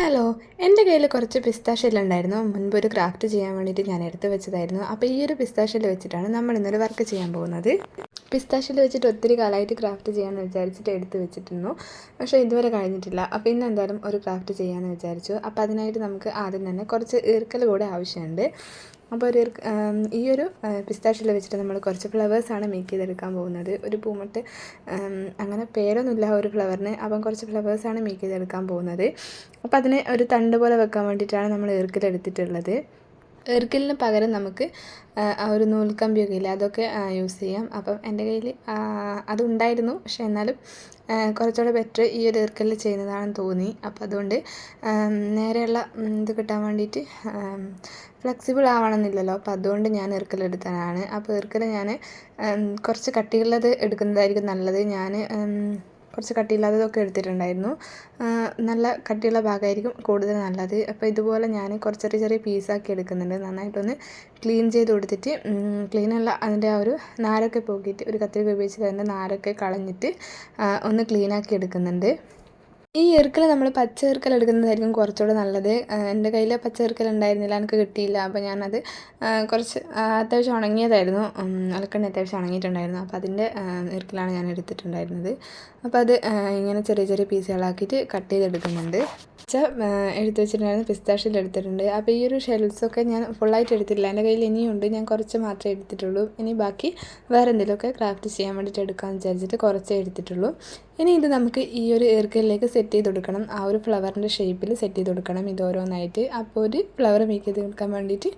Hello എന്റെ കയ്യിൽ കുറച്ച് പിസ്താഷെല്ലുണ്ടായിരുന്നു മുൻപ് ഒരു ക്രാഫ്റ്റ് ചെയ്യാൻ വേണ്ടിയിട്ട് ഞാൻ എടുത്ത് വെച്ചതായിരുന്നു. അപ്പോൾ ഈ ഒരു പിസ്താഷെൽ വെച്ചിട്ടാണ് നമ്മൾ ഇന്നൊരു വർക്ക് ചെയ്യാൻ പോകുന്നത്. പിസ്താഷ്യൽ വെച്ചിട്ട് ഒത്തിരി കാലമായിട്ട് ക്രാഫ്റ്റ് ചെയ്യാമെന്ന് വിചാരിച്ചിട്ട് എടുത്ത് വെച്ചിരുന്നു. പക്ഷേ ഇതുവരെ കഴിഞ്ഞിട്ടില്ല. അപ്പോൾ ഇന്ന് എന്തായാലും ഒരു ക്രാഫ്റ്റ് ചെയ്യാമെന്ന് വിചാരിച്ചു. അപ്പോൾ അതിനായിട്ട് നമുക്ക് ആദ്യം തന്നെ കുറച്ച് ഈർക്കൽ കൂടെ ആവശ്യമുണ്ട്. അപ്പോൾ ഒരു ഈ ഒരു പിസ്താഷ്യൽ വെച്ചിട്ട് നമ്മൾ കുറച്ച് ഫ്ലവേഴ്സാണ് മേക്ക് ചെയ്തെടുക്കാൻ പോകുന്നത്. ഒരു പൂമട്ട് അങ്ങനെ പേരൊന്നുമില്ല ഒരു ഫ്ലവറിന് അപ്പം കുറച്ച് ഫ്ലവേഴ്സാണ് മേക്ക് ചെയ്തെടുക്കാൻ പോകുന്നത്. അപ്പോൾ അതിന് ഒരു തണ്ട് പോലെ വെക്കാൻ വേണ്ടിയിട്ടാണ് നമ്മൾ ഈർക്കിലെടുത്തിട്ടുള്ളത് ഈർക്കിലിന് പകരം നമുക്ക് ആ, ഒരു നൂൽക്കമ്പിയൊക്കെ ഇല്ല അതൊക്കെ യൂസ് ചെയ്യാം. അപ്പം എന്റെ കയ്യിൽ അതുണ്ടായിരുന്നു പക്ഷേ എന്നാലും കുറച്ചുകൂടെ ബെറ്റർ ഈ ഒരു എർക്കലിൽ ചെയ്യുന്നതാണെന്ന് തോന്നി. അപ്പോൾ അതുകൊണ്ട് നേരെയുള്ള ഇത് കിട്ടാൻ വേണ്ടിയിട്ട് ഫ്ലെക്സിബിൾ ആവണമെന്നില്ലല്ലോ. അപ്പോൾ അതുകൊണ്ട് ഞാൻ ഈർക്കലെടുത്തതാണ് അപ്പോൾ എർക്കൽ ഞാൻ കുറച്ച് കട്ടിയുള്ളത് എടുക്കുന്നതായിരിക്കും നല്ലത്. ഞാൻ കുറച്ച് കട്ടിയില്ലാത്തതൊക്കെ എടുത്തിട്ടുണ്ടായിരുന്നു. നല്ല കട്ടിയുള്ള ഭാഗമായിരിക്കും കൂടുതൽ നല്ലത്. അപ്പോൾ ഇതുപോലെ ഞാൻ കുറച്ച് ചെറിയ ചെറിയ പീസാക്കി എടുക്കുന്നുണ്ട്. നന്നായിട്ടൊന്ന് ക്ലീൻ ചെയ്ത് കൊടുത്തിട്ട് ക്ലീനല്ല അതിന്റെ ആ ഒരു നാരൊക്കെ പോക്കിയിട്ട് ഒരു കത്തിരിക്ക ഉപയോഗിച്ച് അതിന്റെ നാരൊക്കെ കളഞ്ഞിട്ട് ഒന്ന് ക്ലീനാക്കി എടുക്കുന്നുണ്ട്. ഈ എറുക്കൽ നമ്മൾ പച്ച എറുക്കൽ എടുക്കുന്നതായിരിക്കും കുറച്ചുകൂടെ നല്ലത്. എന്റെ കയ്യിൽ പച്ച എറുക്കൽ ഉണ്ടായിരുന്നില്ല എനിക്ക് കിട്ടിയില്ല. അപ്പോൾ ഞാനത് കുറച്ച് അത്യാവശ്യം ഉണങ്ങിയതായിരുന്നു. അലക്കണ്ണി അത്യാവശ്യം ഉണങ്ങിയിട്ടുണ്ടായിരുന്നു. അപ്പോൾ അതിന്റെ എറുക്കലാണ് ഞാൻ എടുത്തിട്ടുണ്ടായിരുന്നത്. അപ്പോൾ അത് ഇങ്ങനെ ചെറിയ ചെറിയ പീസുകളാക്കിയിട്ട് കട്ട് ചെയ്തെടുക്കുന്നുണ്ട്. പച്ച എടുത്തു വെച്ചിട്ടുണ്ടായിരുന്നു പിസ്താഷിൽ എടുത്തിട്ടുണ്ട്. അപ്പോൾ ഈ ഒരു ഷെൽസൊക്കെ ഞാൻ ഫുള്ളായിട്ട് എടുത്തിട്ടില്ല. എന്റെ കയ്യിൽ ഇനിയുണ്ട്. ഞാൻ കുറച്ച് മാത്രമേ എടുത്തിട്ടുള്ളൂ. ഇനി ബാക്കി വേറെ എന്തെങ്കിലുമൊക്കെ ക്രാഫ്റ്റ് ചെയ്യാൻ വേണ്ടിയിട്ട് എടുക്കാമെന്ന് വിചാരിച്ചിട്ട് കുറച്ചേ എടുത്തിട്ടുള്ളൂ. ഇനി ഇത് നമുക്ക് ഈ ഒരു ഈർക്കലിലേക്ക് സെറ്റ് ചെയ്ത് കൊടുക്കണം. ആ ഒരു ഫ്ലവറിന്റെ ഷേപ്പിൽ സെറ്റ് ചെയ്ത് കൊടുക്കണം ഇത് ഓരോന്നായിട്ട്. അപ്പോൾ ഒരു ഫ്ലവർ മേക്ക് ചെയ്ത് കൊടുക്കാൻ വേണ്ടിയിട്ട്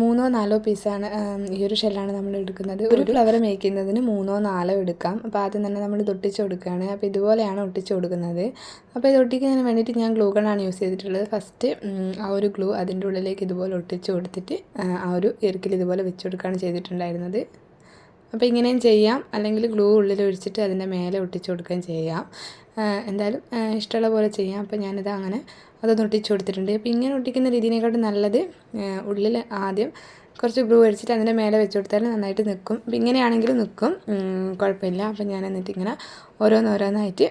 മൂന്നോ നാലോ പീസാണ് ഈ ഒരു ഷെല്ലാണ് നമ്മൾ എടുക്കുന്നത്. ഒരു ഫ്ലവർ മേക്ക് ചെയ്യുന്നതിന് മൂന്നോ നാലോ എടുക്കാം. അപ്പോൾ ആദ്യം തന്നെ നമ്മൾ ഒട്ടിച്ച് കൊടുക്കുകയാണ്. അപ്പോൾ ഇതുപോലെയാണ് ഒട്ടിച്ച് കൊടുക്കുന്നത്. അപ്പോൾ ഇത് ഒട്ടിക്കുന്നതിന് വേണ്ടിയിട്ട് ഞാൻ ഗ്ലൂ ഗണ്ണാണ് യൂസ് ചെയ്തിട്ടുള്ളത്. ഫസ്റ്റ് ആ ഒരു ഗ്ലൂ അതിന്റെ ഉള്ളിലേക്ക് ഇതുപോലെ ഒട്ടിച്ച് കൊടുത്തിട്ട് ആ, ആ ഒരു ഇറുക്കിൽ ഇതുപോലെ വെച്ച് കൊടുക്കുകയാണ് ചെയ്തിട്ടുണ്ടായിരുന്നത്. അപ്പോൾ ഇങ്ങനെയും ചെയ്യാം. അല്ലെങ്കിൽ ഗ്ലൂ ഉള്ളിൽ ഒഴിച്ചിട്ട് അതിന്റെ മേലെ ഒട്ടിച്ചു കൊടുക്കുകയും ചെയ്യാം. എന്തായാലും ഇഷ്ടമുള്ള പോലെ ചെയ്യാം. അപ്പോൾ ഞാനിത് അങ്ങനെ അതൊന്ന് ഒട്ടിച്ചു കൊടുത്തിട്ടുണ്ട്. അപ്പോൾ ഇങ്ങനെ ഒട്ടിക്കുന്ന രീതിനെക്കാട്ടും നല്ലത് ഉള്ളിൽ ആദ്യം കുറച്ച് ഗ്ലൂ അടിച്ചിട്ട് അതിന്റെ മേലെ വെച്ച് കൊടുത്താൽ നന്നായിട്ട് നിൽക്കും അപ്പോൾ ഇങ്ങനെയാണെങ്കിലും നിൽക്കും കുഴപ്പമില്ല. അപ്പോൾ ഞാൻ എന്നിട്ട് ഇങ്ങനെ ഓരോന്നോരോന്നായിട്ട്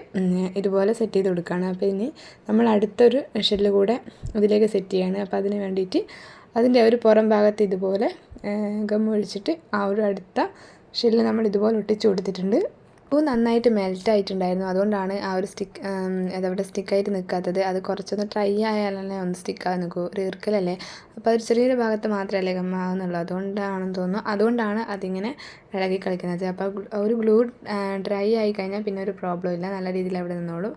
ഇതുപോലെ സെറ്റ് ചെയ്ത് കൊടുക്കുകയാണ്. അപ്പോൾ ഇനി നമ്മൾ അടുത്തൊരു ഷെല്ല് കൂടെ ഇതിലേക്ക് സെറ്റ് ചെയ്യാണ്. അപ്പോൾ അതിന് വേണ്ടിയിട്ട് അതിന്റെ ഒരു പുറം ഭാഗത്ത് ഇതുപോലെ ഗം ഒഴിച്ചിട്ട് ആ ഒരു അടുത്ത ഷെല്ല് നമ്മൾ ഇതുപോലെ ഒട്ടിച്ച് കൊടുത്തിട്ടുണ്ട്. പൂ നന്നായിട്ട് മെൽറ്റ് ആയിട്ടുണ്ടായിരുന്നു. അതുകൊണ്ടാണ് ആ ഒരു സ്റ്റിക്ക് അതവിടെ സ്റ്റിക്കായിട്ട് നിൽക്കാത്തത് അത് കുറച്ചൊന്ന് ട്രൈ ആയാലല്ലേ ഒന്ന് സ്റ്റിക്കാതെ നിൽക്കൂ ഒരു ഈർക്കലല്ലേ അപ്പോൾ ഒരു ചെറിയൊരു ഭാഗത്ത് മാത്രമല്ലേ ഗമ്മാകുന്നുള്ളൂ അതുകൊണ്ടാണെന്ന് തോന്നുന്നു. അതുകൊണ്ടാണ് അതിങ്ങനെ ഇളകി കളിക്കുന്നത്. അപ്പോൾ ഒരു ഗ്ലൂ ഡ്രൈ ആയി കഴിഞ്ഞാൽ പിന്നെ ഒരു പ്രോബ്ലം ഇല്ല. നല്ല രീതിയിൽ അവിടെ നിന്നോളും.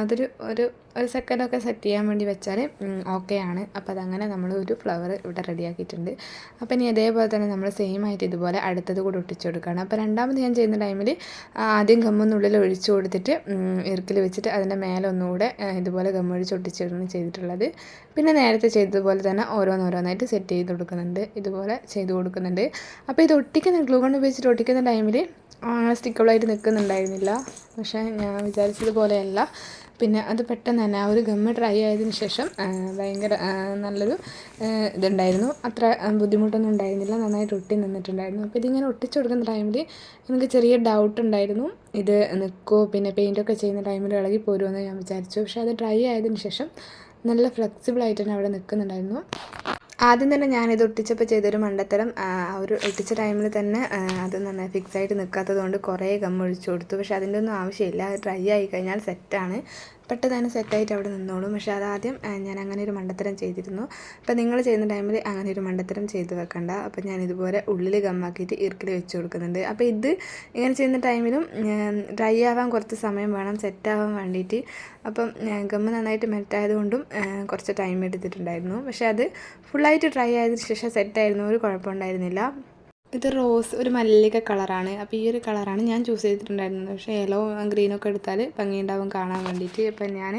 അതൊരു ഒരു ഒരു സെക്കൻഡൊക്കെ സെറ്റ് ചെയ്യാൻ വേണ്ടി വെച്ചാൽ ഓക്കെ ആണ്. അപ്പോൾ അതങ്ങനെ നമ്മൾ ഒരു ഫ്ലവർ ഇവിടെ റെഡിയാക്കിയിട്ടുണ്ട് അപ്പോൾ ഇനി അതേപോലെ തന്നെ നമ്മൾ സെയിം ആയിട്ട് ഇതുപോലെ അടുത്തത് കൂടെ ഒട്ടിച്ചു കൊടുക്കുകയാണ്. അപ്പോൾ രണ്ടാമത് ഞാൻ ചെയ്യുന്ന ടൈമിൽ ആദ്യം ഗമ്മൊന്നുള്ളിൽ ഒഴിച്ചു കൊടുത്തിട്ട് ഇറുക്കിൽ വെച്ചിട്ട് അതിന്റെ മേലെ ഒന്നുകൂടെ ഇതുപോലെ ഗമ്മൊഴിച്ച് ഒട്ടിച്ചിടുന്നു ചെയ്തിട്ടുള്ളത്. പിന്നെ നേരത്തെ ചെയ്തതുപോലെ തന്നെ ഓരോന്നോരോന്നായിട്ട് സെറ്റ് ചെയ്ത് കൊടുക്കുന്നുണ്ട്. ഇതുപോലെ ചെയ്ത് കൊടുക്കുന്നുണ്ട്. അപ്പോൾ ഇത് ഒട്ടിക്കുന്ന ഗ്ലൂ കൊണ്ട് ഉപയോഗിച്ചിട്ട് ഒട്ടിക്കുന്ന ടൈമിൽ സ്റ്റിക്കബിളായിട്ട് നിൽക്കുന്നുണ്ടായിരുന്നില്ല. പക്ഷേ ഞാൻ വിചാരിച്ചതുപോലെയല്ല. പിന്നെ അത് പെട്ടെന്ന് തന്നെ ആ ഒരു ഗമ്മ് ഡ്രൈ ആയതിന് ശേഷം ഭയങ്കര നല്ലൊരു ഇതുണ്ടായിരുന്നു. അത്ര ബുദ്ധിമുട്ടൊന്നും ഉണ്ടായിരുന്നില്ല. നന്നായിട്ട് ഒട്ടി നിന്നിട്ടുണ്ടായിരുന്നു. അപ്പോൾ ഇതിങ്ങനെ ഒട്ടിച്ചു കൊടുക്കുന്ന ടൈമിൽ എനിക്ക് ചെറിയ ഡൗട്ട് ഉണ്ടായിരുന്നു. ഇത് നിൽക്കുമോ പിന്നെ പെയിന്റൊക്കെ ചെയ്യുന്ന ടൈമിൽ ഇളകി പോരുമെന്ന് ഞാൻ വിചാരിച്ചു. പക്ഷേ അത് ഡ്രൈ ആയതിന് ശേഷം നല്ല ഫ്ലെക്സിബിൾ ആയിട്ട് തന്നെ അവിടെ നിൽക്കുന്നുണ്ടായിരുന്നു ആദ്യം തന്നെ ഞാനിത് ഒട്ടിച്ചപ്പോൾ ചെയ്തൊരു മണ്ടത്തരം ആ ഒരു ഒട്ടിച്ച ടൈമിൽ തന്നെ അത് നന്നായി ഫിക്സ് ആയിട്ട് നിൽക്കാത്തത് കൊണ്ട് കുറേ ഗം ഒഴിച്ചു കൊടുത്തു. പക്ഷേ അതിന്റെ ഒന്നും ആവശ്യമില്ല. അത് ഡ്രൈ ആയി കഴിഞ്ഞാൽ സെറ്റാണ് പെട്ടെന്ന് സെറ്റായിട്ട് അവിടെ നിന്നോളും. പക്ഷേ അതാദ്യം ഞാൻ അങ്ങനെ ഒരു മണ്ടത്തരം ചെയ്തിരുന്നു. അപ്പോൾ നിങ്ങൾ ചെയ്യുന്ന ടൈമിൽ അങ്ങനെ ഒരു മണ്ടത്തരം ചെയ്ത് വെക്കണ്ട. അപ്പോൾ ഞാൻ ഇതുപോലെ ഉള്ളിൽ ഗമ്മാക്കിയിട്ട് ഇറുക്കിൽ വെച്ച് കൊടുക്കുന്നുണ്ട്. അപ്പോൾ ഇത് ഇങ്ങനെ ചെയ്യുന്ന ടൈമിലും ഡ്രൈ ആവാൻ കുറച്ച് സമയം വേണം സെറ്റാവാൻ വേണ്ടിയിട്ട്. അപ്പം ഗമ്മ് നന്നായിട്ട് മെൽറ്റ് ആയതുകൊണ്ടും കുറച്ച് ടൈം എടുത്തിട്ടുണ്ടായിരുന്നു. പക്ഷേ അത് ഫുള്ളായിട്ട് ഡ്രൈ ആയതിനു ശേഷം സെറ്റായിരുന്നു. ഒരു കുഴപ്പമുണ്ടായിരുന്നില്ല. ഇത് റോസ് ഒരു മല്ലിക കളറാണ്. അപ്പോൾ ഈ ഒരു കളറാണ് ഞാൻ ചൂസ് ചെയ്തിട്ടുണ്ടായിരുന്നത്. പക്ഷേ യെല്ലോ ഗ്രീനൊക്കെ എടുത്താൽ ഭംഗിയുണ്ടാവും കാണാൻ വേണ്ടിയിട്ട്. അപ്പോൾ ഞാൻ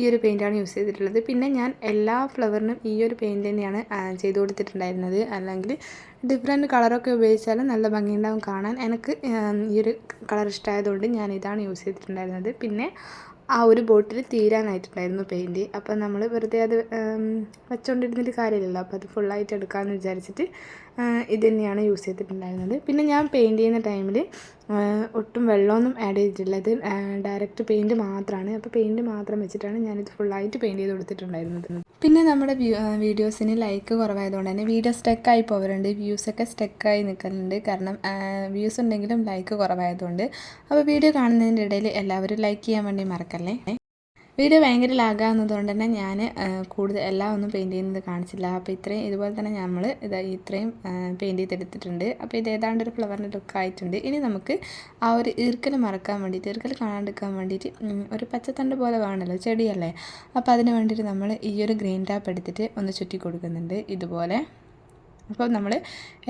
ഈ ഒരു പെയിന്റാണ് യൂസ് ചെയ്തിട്ടുള്ളത്. പിന്നെ ഞാൻ എല്ലാ ഫ്ലവറിനും ഈ ഒരു പെയിന്റ് തന്നെയാണ് ചെയ്ത് കൊടുത്തിട്ടുണ്ടായിരുന്നത്. അല്ലെങ്കിൽ ഡിഫറെന്റ് കളറൊക്കെ ഉപയോഗിച്ചാലും നല്ല ഭംഗിയുണ്ടാവും കാണാൻ. എനിക്ക് ഈ ഒരു കളർ ഇഷ്ടമായതുകൊണ്ട് ഞാൻ ഇതാണ് യൂസ് ചെയ്തിട്ടുണ്ടായിരുന്നത്. പിന്നെ ആ ഒരു ബോട്ടിൽ തീരാനായിട്ടുണ്ടായിരുന്നു പെയിന്റ് അപ്പം നമ്മൾ വെറുതെ അത് വെച്ചുകൊണ്ടിരുന്നിട്ട് കാര്യമില്ലല്ലോ. അപ്പോൾ അത് ഫുള്ളായിട്ട് എടുക്കാമെന്ന് വിചാരിച്ചിട്ട് ഇത് തന്നെയാണ് യൂസ് ചെയ്തിട്ടുണ്ടായിരുന്നത്. പിന്നെ ഞാൻ പെയിന്റ് ചെയ്യുന്ന ടൈമിൽ ഒട്ടും വെള്ളമൊന്നും ആഡ് ചെയ്തിട്ടില്ല. ഇത് ഡയറക്റ്റ് പെയിന്റ് മാത്രമാണ് അപ്പോൾ പെയിന്റ് മാത്രം വെച്ചിട്ടാണ് ഞാനിത് ഫുള്ളായിട്ട് പെയിന്റ് ചെയ്ത് കൊടുത്തിട്ടുണ്ടായിരുന്നത്. പിന്നെ നമ്മുടെ വീഡിയോസിന് ലൈക്ക് കുറവായതുകൊണ്ട് തന്നെ വീഡിയോ സ്റ്റക്കായി പോകാറുണ്ട് വ്യൂസൊക്കെ സ്റ്റക്കായി നിൽക്കുന്നുണ്ട് കാരണം വ്യൂസ് ഉണ്ടെങ്കിലും ലൈക്ക് കുറവായതുകൊണ്ട്. അപ്പോൾ വീഡിയോ കാണുന്നതിന്റെ ഇടയിൽ എല്ലാവരും ലൈക്ക് ചെയ്യാൻ വേണ്ടി മറക്കല്ലേ? വീഡിയോ ഭയങ്കര ലാഗാകുന്നതുകൊണ്ട് തന്നെ ഞാൻ കൂടുതൽ എല്ലാം ഒന്നും പെയിന്റ് ചെയ്യുന്നത് കാണിച്ചില്ല. അപ്പോൾ ഇത്രയും ഇതുപോലെ തന്നെ നമ്മൾ ഇത് ഇത്രയും പെയിന്റ് ചെയ്തെടുത്തിട്ടുണ്ട്. അപ്പോൾ ഇത് ഏതാണ്ട് ഒരു ഫ്ലവറിന്റെ ലുക്ക് ആയിട്ടുണ്ട്. ഇനി നമുക്ക് ആ ഒരു ഈർക്കൽ മറക്കാൻ വേണ്ടിയിട്ട് ഈർക്കൽ കാണാണ്ടിരിക്കാൻ വേണ്ടിയിട്ട് ഒരു പച്ചത്തണ്ട് പോലെ വേണമല്ലോ ചെടിയല്ലേ? അപ്പോൾ അതിന് വേണ്ടിയിട്ട് നമ്മൾ ഈ ഒരു ഗ്രീൻ ടാപ്പ് എടുത്തിട്ട് ഒന്ന് ചുറ്റി കൊടുക്കുന്നുണ്ട്. ഇതുപോലെ. അപ്പോൾ നമ്മൾ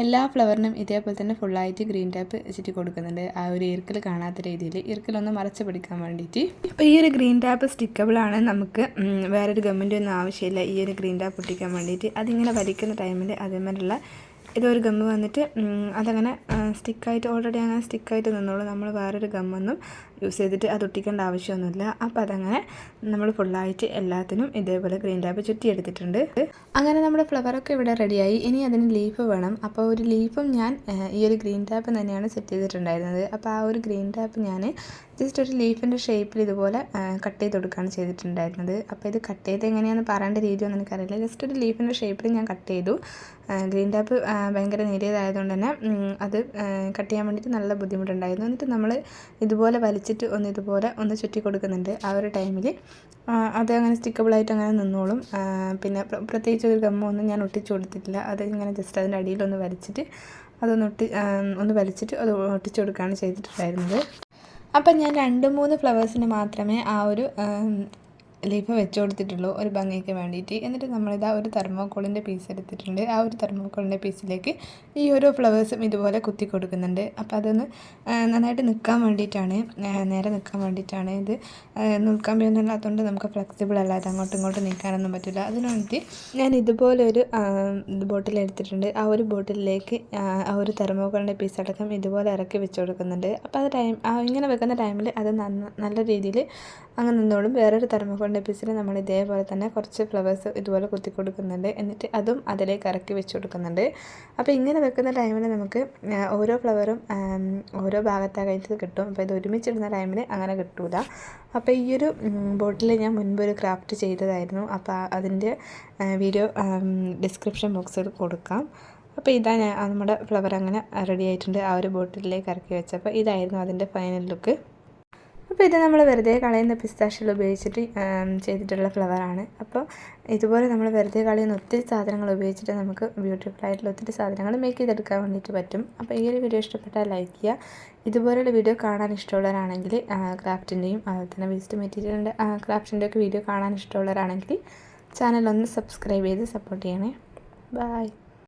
എല്ലാ ഫ്ലവറിനും ഇതേപോലെ തന്നെ ഫുള്ളായിട്ട് ഗ്രീൻ ടാപ്പ് ചുറ്റി കൊടുക്കുന്നുണ്ട്. ആ ഒരു ഈർക്കൽ കാണാത്ത രീതിയിൽ. ഈർക്കലൊന്ന് മറച്ച് പിടിക്കാൻ വേണ്ടിയിട്ട്. ഇപ്പോൾ ഈ ഒരു ഗ്രീൻ ടാപ്പ് സ്റ്റിക്കബിളാണ് നമുക്ക് വേറൊരു ഗവൺമെന്റ് ഒന്നും ആവശ്യമില്ല. ഈ ഒരു ഗ്രീൻ ടാപ്പ് ഒട്ടിക്കാൻ വേണ്ടിയിട്ട്. അതിങ്ങനെ വലിക്കുന്ന ടൈമിൽ അതേമാതിരിയുള്ള ഇതൊരു ഗമ്മ് വന്നിട്ട് അതങ്ങനെ സ്റ്റിക്കായിട്ട് ഓൾറെഡി അങ്ങനെ സ്റ്റിക്കായിട്ട് നിന്നോളൂ. നമ്മൾ വേറൊരു ഗമ്മൊന്നും യൂസ് ചെയ്തിട്ട് അത് ഒട്ടിക്കേണ്ട ആവശ്യമൊന്നുമില്ല. അപ്പോൾ അതങ്ങനെ നമ്മൾ ഫുള്ളായിട്ട് എല്ലാത്തിനും ഇതേപോലെ ഗ്രീൻ ടാപ്പ് ചുറ്റിയെടുത്തിട്ടുണ്ട്. അങ്ങനെ നമ്മുടെ ഫ്ലവറൊക്കെ ഇവിടെ റെഡിയായി ഇനി അതിന് ലീഫ് വേണം. അപ്പോൾ ഒരു ലീഫും ഞാൻ ഈ ഒരു ഗ്രീൻ ടാപ്പ് തന്നെയാണ് സെറ്റ് ചെയ്തിട്ടുണ്ടായിരുന്നത്. അപ്പോൾ ആ ഒരു ഗ്രീൻ ടാപ്പ് ഞാൻ ജസ്റ്റ് ഒരു ലീഫിന്റെ ഷേപ്പിൽ ഇതുപോലെ കട്ട് ചെയ്ത് കൊടുക്കുകയാണ് ചെയ്തിട്ടുണ്ടായിരുന്നത്. അപ്പോൾ ഇത് കട്ട് ചെയ്ത് എങ്ങനെയാണെന്ന് പറയേണ്ട രീതിയൊന്നും എനിക്കറിയില്ല. ജസ്റ്റ് ഒരു ലീഫിന്റെ ഷേപ്പിൽ ഞാൻ കട്ട് ചെയ്തു. ഗ്രീൻ ടാപ്പ് ഭയങ്കര നേരിയതായതുകൊണ്ട് തന്നെ അത് കട്ട് ചെയ്യാൻ വേണ്ടിയിട്ട് നല്ല ബുദ്ധിമുട്ടുണ്ടായിരുന്നു. എന്നിട്ട് നമ്മൾ ഇതുപോലെ വലിച്ചിട്ട് ഒന്ന് ഇതുപോലെ ഒന്ന് ചുറ്റി കൊടുക്കുന്നുണ്ട് ആ ഒരു ടൈമിൽ അത് അങ്ങനെ സ്റ്റിക്കബിളായിട്ട് അങ്ങനെ നിന്നോളും. പിന്നെ പ്രത്യേകിച്ച് ഒരു ഗമ്മ ഗമ്മൊന്നും ഞാൻ ഒട്ടിച്ചു കൊടുത്തിട്ടില്ല. അത് ഇങ്ങനെ ജസ്റ്റ് അതിന്റെ അടിയിലൊന്ന് വലിച്ചിട്ട് അതൊന്ന് ഒട്ടി ഒന്ന് വലിച്ചിട്ട് അത് ഒട്ടിച്ചു കൊടുക്കുകയാണ് ചെയ്തിട്ടുണ്ടായിരുന്നത്. അപ്പം ഞാൻ രണ്ട് മൂന്ന് ഫ്ലവേഴ്സിന് മാത്രമേ ആ ഒരു ലീഫ് വെച്ച് കൊടുത്തിട്ടുള്ളൂ ഒരു ഭംഗിക്ക് വേണ്ടിയിട്ട്. എന്നിട്ട് നമ്മളിതാ ഒരു തെർമോക്കോളിന്റെ പീസ് എടുത്തിട്ടുണ്ട്. ആ ഒരു തെർമോക്കോളിന്റെ പീസിലേക്ക് ഈ ഓരോ ഫ്ലവേഴ്സും ഇതുപോലെ കുത്തി കൊടുക്കുന്നുണ്ട്. അപ്പോൾ അതൊന്ന് നന്നായിട്ട് നിൽക്കാൻ വേണ്ടിയിട്ടാണ് നേരെ നിൽക്കാൻ വേണ്ടിയിട്ടാണ് ഇത്. നിൽക്കാൻ അല്ലാത്തതുകൊണ്ട് നമുക്ക് ഫ്ലെക്സിബിൾ അല്ല. ഇത് അങ്ങോട്ടും ഇങ്ങോട്ടും നിൽക്കാനൊന്നും പറ്റില്ല അതിന് ഞാൻ ഇതുപോലെ ഒരു ബോട്ടിൽ എടുത്തിട്ടുണ്ട്. ആ ഒരു ബോട്ടിലേക്ക് ആ ഒരു തെർമോക്കോളിന്റെ പീസ് അടക്കം ഇതുപോലെ ഇറക്കി വെച്ച് കൊടുക്കുന്നുണ്ട്. അപ്പോൾ ആ ടൈം ഇങ്ങനെ വെക്കുന്ന ടൈമിൽ അത് നല്ല രീതിയിൽ അങ്ങനെ നിന്നോളും. വേറൊരു തെർമോക്കോളിന്റെ പീസിൽ നമ്മൾ ഇതേപോലെ തന്നെ കുറച്ച് ഫ്ലവേഴ്സ് ഇതുപോലെ കുത്തി കൊടുക്കുന്നുണ്ട് എന്നിട്ട് അതും അതിലേക്ക് ഇറക്കി വെച്ച് കൊടുക്കുന്നുണ്ട്. അപ്പോൾ ഇങ്ങനെ വെക്കുന്ന ടൈമിൽ നമുക്ക് ഓരോ ഫ്ലവറും ഓരോ ഭാഗത്തായിട്ട് കിട്ടും. അപ്പോൾ ഇത് ഒരുമിച്ചിടുന്ന ടൈമിൽ അങ്ങനെ കിട്ടൂല. അപ്പോൾ ഈ ഒരു ബോട്ടിൽ ഞാൻ മുൻപ് ഒരു ക്രാഫ്റ്റ് ചെയ്തതായിരുന്നു. അപ്പോൾ അതിന്റെ വീഡിയോ ഡിസ്ക്രിപ്ഷൻ ബോക്സിൽ കൊടുക്കാം. അപ്പോൾ ഇതാ ഞാൻ നമ്മുടെ ഫ്ലവർ അങ്ങനെ റെഡി ആയിട്ടുണ്ട്. ആ ഒരു ബോട്ടിലേക്ക് ഇറക്കി വെച്ചപ്പോൾ ഇതായിരുന്നു അതിന്റെ ഫൈനൽ ലുക്ക്. അപ്പോൾ ഇത് നമ്മൾ വെറുതെ കളയുന്ന പിസ്താഷ്യൽ ഉപയോഗിച്ചിട്ട് ചെയ്തിട്ടുള്ള ഫ്ലവറാണ് അപ്പോൾ ഇതുപോലെ നമ്മൾ വെറുതെ കളയുന്ന ഒത്തിരി സാധനങ്ങൾ ഉപയോഗിച്ചിട്ട് നമുക്ക് ബ്യൂട്ടിഫുൾ ആയിട്ടുള്ള ഒത്തിരി സാധനങ്ങൾ മേക്ക് ചെയ്തെടുക്കാൻ വേണ്ടിയിട്ട് പറ്റും. അപ്പോൾ ഈ ഒരു വീഡിയോ ഇഷ്ടപ്പെട്ടാൽ ലൈക്ക് ചെയ്യുക. ഇതുപോലെയുള്ള വീഡിയോ കാണാൻ ഇഷ്ടമുള്ളവരാണെങ്കിൽ ക്രാഫ്റ്റിന്റെയും അതുപോലെ തന്നെ വേസ്റ്റ് മെറ്റീരിയലിന്റെ ക്രാഫ്റ്റിന്റെ ഒക്കെ വീഡിയോ കാണാൻ ഇഷ്ടമുള്ളവരാണെങ്കിൽ ചാനൽ ഒന്ന് സബ്സ്ക്രൈബ് ചെയ്ത് സപ്പോർട്ട് ചെയ്യണേ. ബായ്